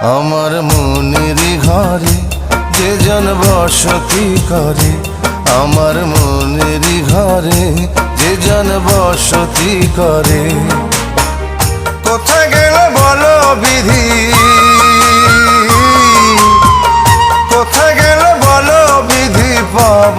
আমার মনের ঘরে যে জন বসতি করে, আমার মনের ঘরে যে জন বসতি করে। কোথায় গেল বলো বিধি? কোথায় গেল বলো বিধি পাব